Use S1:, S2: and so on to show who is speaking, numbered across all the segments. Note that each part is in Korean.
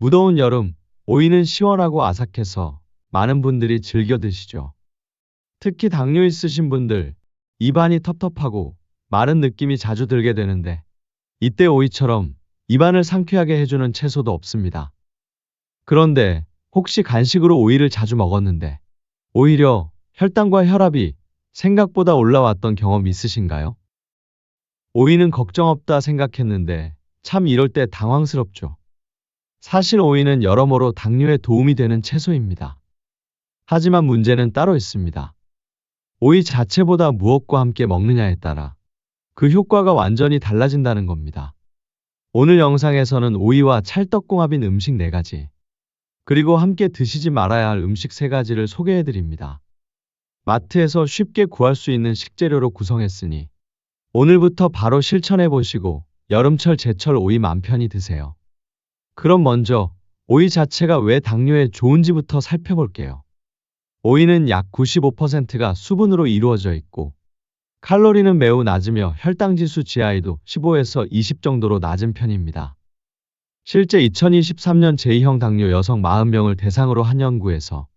S1: 무더운 여름, 오이는 시원하고 아삭해서 많은 분들이 즐겨 드시죠. 특히 당뇨 있으신 분들, 입안이 텁텁하고 마른 느낌이 자주 들게 되는데, 이때 오이처럼 입안을 상쾌하게 해주는 채소도 없습니다. 그런데 혹시 간식으로 오이를 자주 먹었는데, 오히려 혈당과 혈압이 생각보다 올라왔던 경험 있으신가요? 오이는 걱정 없다 생각했는데, 참 이럴 때 당황스럽죠. 사실 오이는 여러모로 당뇨에 도움이 되는 채소입니다. 하지만 문제는 따로 있습니다. 오이 자체보다 무엇과 함께 먹느냐에 따라 그 효과가 완전히 달라진다는 겁니다. 오늘 영상에서는 오이와 찰떡궁합인 음식 4가지, 그리고 함께 드시지 말아야 할 음식 3가지를 소개해 드립니다. 마트에서 쉽게 구할 수 있는 식재료로 구성했으니 오늘부터 바로 실천해 보시고 여름철 제철 오이 맘 편히 드세요. 그럼 먼저 오이 자체가 왜 당뇨에 좋은지부터 살펴볼게요. 오이는 약 95%가 수분으로 이루어져 있고 칼로리는 매우 낮으며 혈당 지수 GI도 15에서 20 정도로 낮은 편입니다. 실제 2023년 제2형 당뇨 여성 40명을 대상으로 한 연구에서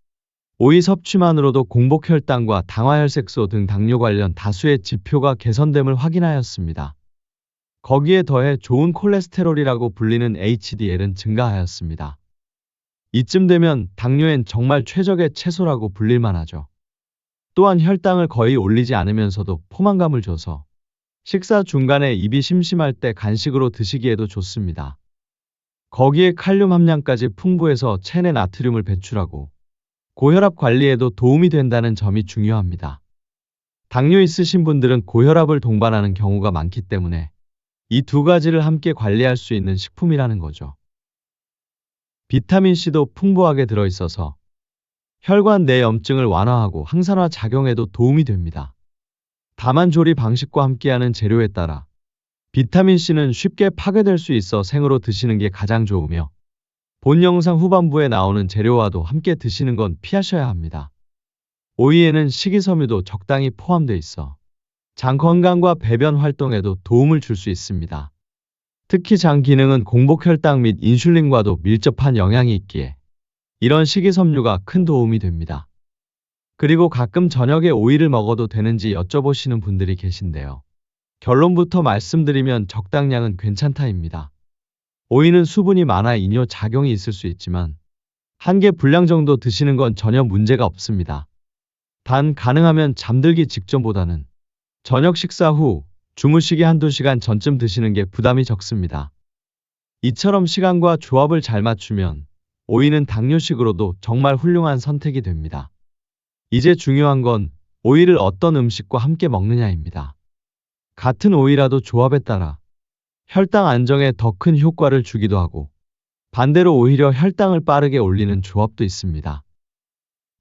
S1: 오이 섭취만으로도 공복 혈당과 당화혈색소 등 당뇨 관련 다수의 지표가 개선됨을 확인하였습니다. 거기에 더해 좋은 콜레스테롤이라고 불리는 HDL은 증가하였습니다. 이쯤 되면 당뇨엔 정말 최적의 채소라고 불릴 만 하죠. 또한 혈당을 거의 올리지 않으면서도 포만감을 줘서 식사 중간에 입이 심심할 때 간식으로 드시기에도 좋습니다. 거기에 칼륨 함량까지 풍부해서 체내 나트륨을 배출하고 고혈압 관리에도 도움이 된다는 점이 중요합니다. 당뇨 있으신 분들은 고혈압을 동반하는 경우가 많기 때문에 이 두 가지를 함께 관리할 수 있는 식품이라는 거죠. 비타민C도 풍부하게 들어있어서 혈관 내 염증을 완화하고 항산화 작용에도 도움이 됩니다. 다만 조리 방식과 함께하는 재료에 따라 비타민C는 쉽게 파괴될 수 있어 생으로 드시는 게 가장 좋으며 본 영상 후반부에 나오는 재료와도 함께 드시는 건 피하셔야 합니다. 오이에는 식이섬유도 적당히 포함되어 있어 장 건강과 배변 활동에도 도움을 줄 수 있습니다. 특히 장 기능은 공복 혈당 및 인슐린과도 밀접한 영향이 있기에 이런 식이섬유가 큰 도움이 됩니다. 그리고 가끔 저녁에 오이를 먹어도 되는지 여쭤보시는 분들이 계신데요. 결론부터 말씀드리면 적당량은 괜찮다입니다. 오이는 수분이 많아 이뇨 작용이 있을 수 있지만 한 개 분량 정도 드시는 건 전혀 문제가 없습니다. 단 가능하면 잠들기 직전보다는 저녁 식사 후 주무시기 한두 시간 전쯤 드시는 게 부담이 적습니다. 이처럼 시간과 조합을 잘 맞추면 오이는 당뇨식으로도 정말 훌륭한 선택이 됩니다. 이제 중요한 건 오이를 어떤 음식과 함께 먹느냐입니다. 같은 오이라도 조합에 따라 혈당 안정에 더 큰 효과를 주기도 하고 반대로 오히려 혈당을 빠르게 올리는 조합도 있습니다.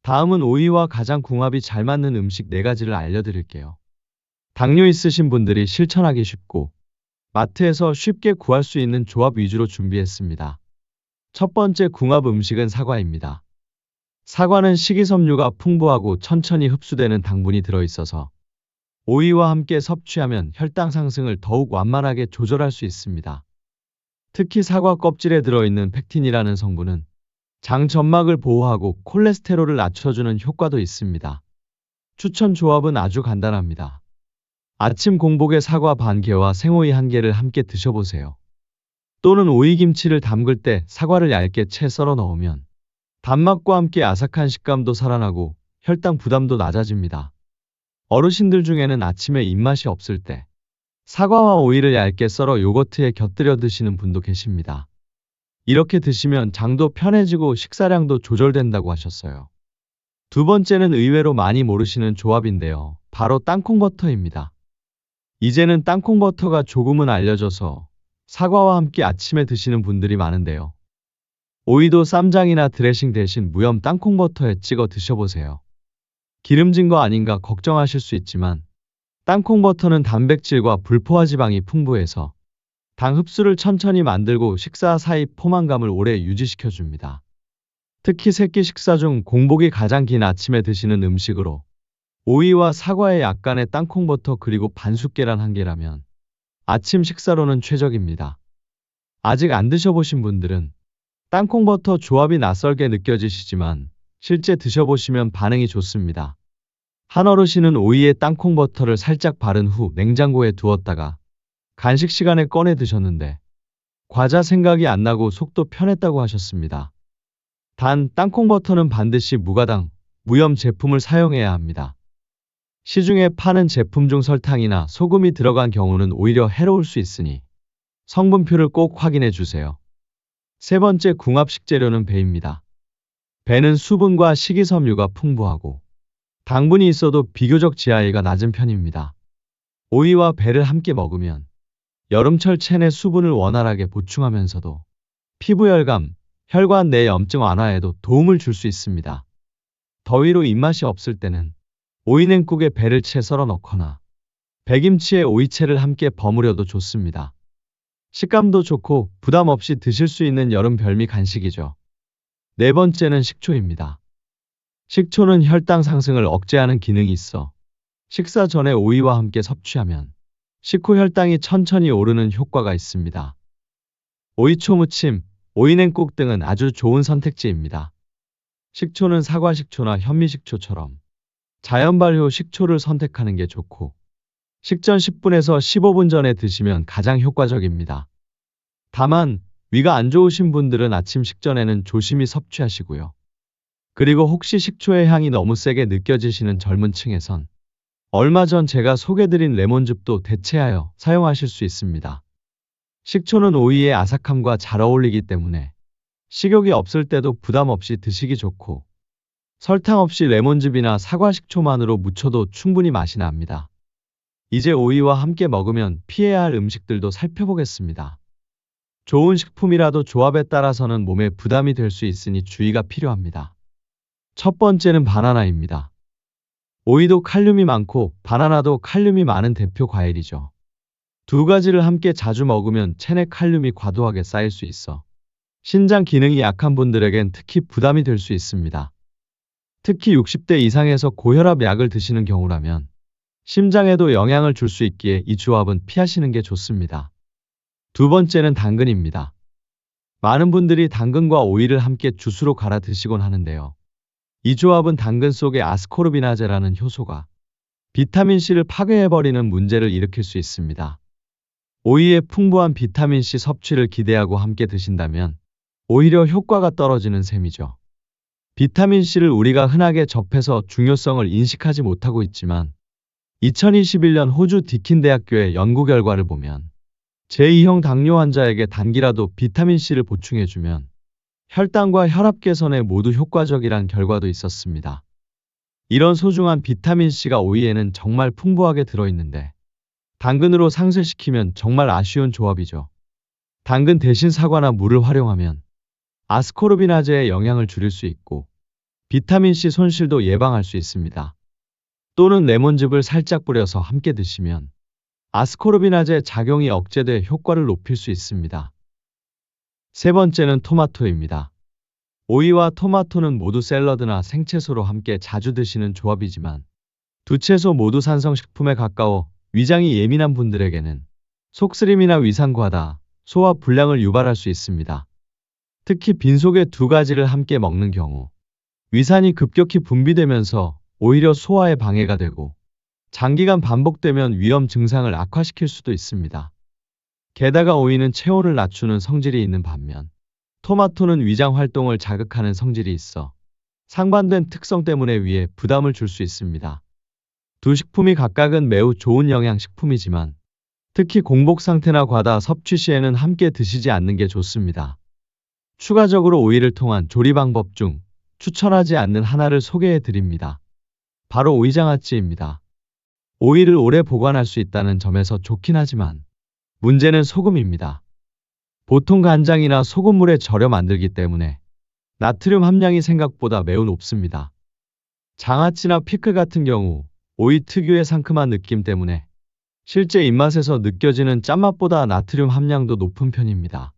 S1: 다음은 오이와 가장 궁합이 잘 맞는 음식 4가지를 알려드릴게요. 당뇨 있으신 분들이 실천하기 쉽고 마트에서 쉽게 구할 수 있는 조합 위주로 준비했습니다. 첫 번째 궁합 음식은 사과입니다. 사과는 식이섬유가 풍부하고 천천히 흡수되는 당분이 들어있어서 오이와 함께 섭취하면 혈당 상승을 더욱 완만하게 조절할 수 있습니다. 특히 사과 껍질에 들어있는 펙틴이라는 성분은 장 점막을 보호하고 콜레스테롤을 낮춰주는 효과도 있습니다. 추천 조합은 아주 간단합니다. 아침 공복에 사과 반 개와 생오이 한 개를 함께 드셔보세요. 또는 오이김치를 담글 때 사과를 얇게 채 썰어 넣으면 단맛과 함께 아삭한 식감도 살아나고 혈당 부담도 낮아집니다. 어르신들 중에는 아침에 입맛이 없을 때 사과와 오이를 얇게 썰어 요거트에 곁들여 드시는 분도 계십니다. 이렇게 드시면 장도 편해지고 식사량도 조절된다고 하셨어요. 두 번째는 의외로 많이 모르시는 조합인데요. 바로 땅콩버터입니다. 이제는 땅콩버터가 조금은 알려져서 사과와 함께 아침에 드시는 분들이 많은데요. 오이도 쌈장이나 드레싱 대신 무염 땅콩버터에 찍어 드셔보세요. 기름진 거 아닌가 걱정하실 수 있지만 땅콩버터는 단백질과 불포화 지방이 풍부해서 당 흡수를 천천히 만들고 식사 사이 포만감을 오래 유지시켜 줍니다. 특히 새끼 식사 중 공복이 가장 긴 아침에 드시는 음식으로 오이와 사과에 약간의 땅콩버터 그리고 반숙 계란 한 개라면 아침 식사로는 최적입니다. 아직 안 드셔보신 분들은 땅콩버터 조합이 낯설게 느껴지시지만 실제 드셔보시면 반응이 좋습니다. 한 어르신은 오이에 땅콩버터를 살짝 바른 후 냉장고에 두었다가 간식 시간에 꺼내 드셨는데 과자 생각이 안 나고 속도 편했다고 하셨습니다. 단 땅콩버터는 반드시 무가당, 무염 제품을 사용해야 합니다. 시중에 파는 제품 중 설탕이나 소금이 들어간 경우는 오히려 해로울 수 있으니 성분표를 꼭 확인해 주세요. 세 번째 궁합 식재료는 배입니다. 배는 수분과 식이섬유가 풍부하고 당분이 있어도 비교적 GI가 낮은 편입니다. 오이와 배를 함께 먹으면 여름철 체내 수분을 원활하게 보충하면서도 피부 혈감, 혈관 내 염증 완화에도 도움을 줄 수 있습니다. 더위로 입맛이 없을 때는 오이냉국에 배를 채 썰어 넣거나 배김치에 오이채를 함께 버무려도 좋습니다. 식감도 좋고 부담 없이 드실 수 있는 여름 별미 간식이죠. 네 번째는 식초입니다. 식초는 혈당 상승을 억제하는 기능이 있어 식사 전에 오이와 함께 섭취하면 식후 혈당이 천천히 오르는 효과가 있습니다. 오이초 무침, 오이냉국 등은 아주 좋은 선택지입니다. 식초는 사과 식초나 현미 식초처럼 자연 발효 식초를 선택하는 게 좋고 식전 10분에서 15분 전에 드시면 가장 효과적입니다. 다만 위가 안 좋으신 분들은 아침 식전에는 조심히 섭취하시고요. 그리고 혹시 식초의 향이 너무 세게 느껴지시는 젊은 층에선 얼마 전 제가 소개드린 레몬즙도 대체하여 사용하실 수 있습니다. 식초는 오이의 아삭함과 잘 어울리기 때문에 식욕이 없을 때도 부담 없이 드시기 좋고 설탕 없이 레몬즙이나 사과 식초만으로 무쳐도 충분히 맛이 납니다. 이제 오이와 함께 먹으면 피해야 할 음식들도 살펴보겠습니다. 좋은 식품이라도 조합에 따라서는 몸에 부담이 될 수 있으니 주의가 필요합니다. 첫 번째는 바나나입니다. 오이도 칼륨이 많고 바나나도 칼륨이 많은 대표 과일이죠. 두 가지를 함께 자주 먹으면 체내 칼륨이 과도하게 쌓일 수 있어 신장 기능이 약한 분들에겐 특히 부담이 될 수 있습니다. 특히 60대 이상에서 고혈압 약을 드시는 경우라면 심장에도 영향을 줄 수 있기에 이 조합은 피하시는 게 좋습니다. 두 번째는 당근입니다. 많은 분들이 당근과 오이를 함께 주스로 갈아 드시곤 하는데요. 이 조합은 당근 속의 아스코르비나제라는 효소가 비타민C를 파괴해버리는 문제를 일으킬 수 있습니다. 오이의 풍부한 비타민C 섭취를 기대하고 함께 드신다면 오히려 효과가 떨어지는 셈이죠. 비타민C를 우리가 흔하게 접해서 중요성을 인식하지 못하고 있지만 2021년 호주 디킨 대학교의 연구 결과를 보면 제2형 당뇨 환자에게 단기라도 비타민C를 보충해주면 혈당과 혈압 개선에 모두 효과적이란 결과도 있었습니다. 이런 소중한 비타민C가 오이에는 정말 풍부하게 들어있는데 당근으로 상쇄시키면 정말 아쉬운 조합이죠. 당근 대신 사과나 물을 활용하면 아스코르비나제의 영향을 줄일 수 있고 비타민C 손실도 예방할 수 있습니다. 또는 레몬즙을 살짝 뿌려서 함께 드시면 아스코르비나제 작용이 억제돼 효과를 높일 수 있습니다. 세 번째는 토마토입니다. 오이와 토마토는 모두 샐러드나 생채소로 함께 자주 드시는 조합이지만 두 채소 모두 산성식품에 가까워 위장이 예민한 분들에게는 속쓰림이나 위산과다, 소화 불량을 유발할 수 있습니다. 특히 빈속에 두 가지를 함께 먹는 경우 위산이 급격히 분비되면서 오히려 소화에 방해가 되고 장기간 반복되면 위험 증상을 악화시킬 수도 있습니다. 게다가 오이는 체온을 낮추는 성질이 있는 반면 토마토는 위장 활동을 자극하는 성질이 있어 상반된 특성 때문에 위에 부담을 줄 수 있습니다. 두 식품이 각각은 매우 좋은 영양식품이지만 특히 공복 상태나 과다 섭취 시에는 함께 드시지 않는 게 좋습니다. 추가적으로 오이를 통한 조리 방법 중 추천하지 않는 하나를 소개해 드립니다. 바로 오이장아찌입니다. 오이를 오래 보관할 수 있다는 점에서 좋긴 하지만 문제는 소금입니다. 보통 간장이나 소금물에 절여 만들기 때문에 나트륨 함량이 생각보다 매우 높습니다. 장아찌나 피클 같은 경우 오이 특유의 상큼한 느낌 때문에 실제 입맛에서 느껴지는 짠맛보다 나트륨 함량도 높은 편입니다.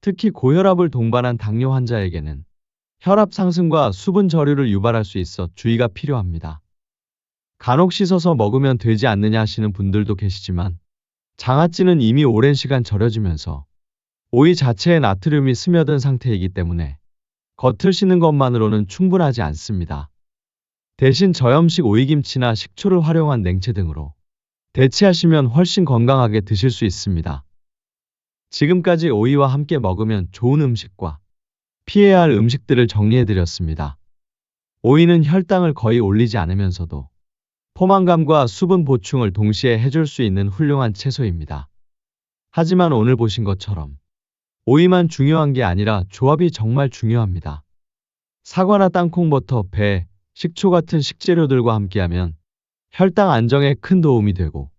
S1: 특히 고혈압을 동반한 당뇨 환자에게는 혈압 상승과 수분 저류를 유발할 수 있어 주의가 필요합니다. 간혹 씻어서 먹으면 되지 않느냐 하시는 분들도 계시지만 장아찌는 이미 오랜 시간 절여지면서 오이 자체에 나트륨이 스며든 상태이기 때문에 겉을 씻는 것만으로는 충분하지 않습니다. 대신 저염식 오이김치나 식초를 활용한 냉채 등으로 대체하시면 훨씬 건강하게 드실 수 있습니다. 지금까지 오이와 함께 먹으면 좋은 음식과 피해야 할 음식들을 정리해드렸습니다. 오이는 혈당을 거의 올리지 않으면서도 포만감과 수분 보충을 동시에 해줄 수 있는 훌륭한 채소입니다. 하지만 오늘 보신 것처럼 오이만 중요한 게 아니라 조합이 정말 중요합니다. 사과나 땅콩버터, 배, 식초 같은 식재료들과 함께하면 혈당 안정에 큰 도움이 되고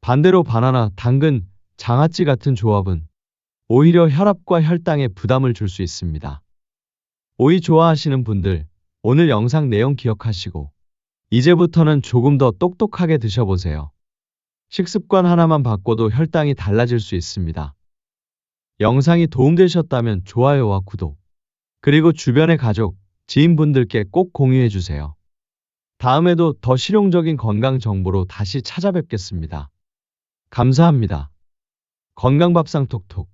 S1: 반대로 바나나, 당근, 장아찌 같은 조합은 오히려 혈압과 혈당에 부담을 줄 수 있습니다. 오이 좋아하시는 분들 오늘 영상 내용 기억하시고 이제부터는 조금 더 똑똑하게 드셔보세요. 식습관 하나만 바꿔도 혈당이 달라질 수 있습니다. 영상이 도움되셨다면 좋아요와 구독, 그리고 주변의 가족, 지인분들께 꼭 공유해주세요. 다음에도 더 실용적인 건강 정보로 다시 찾아뵙겠습니다. 감사합니다. 건강밥상 톡톡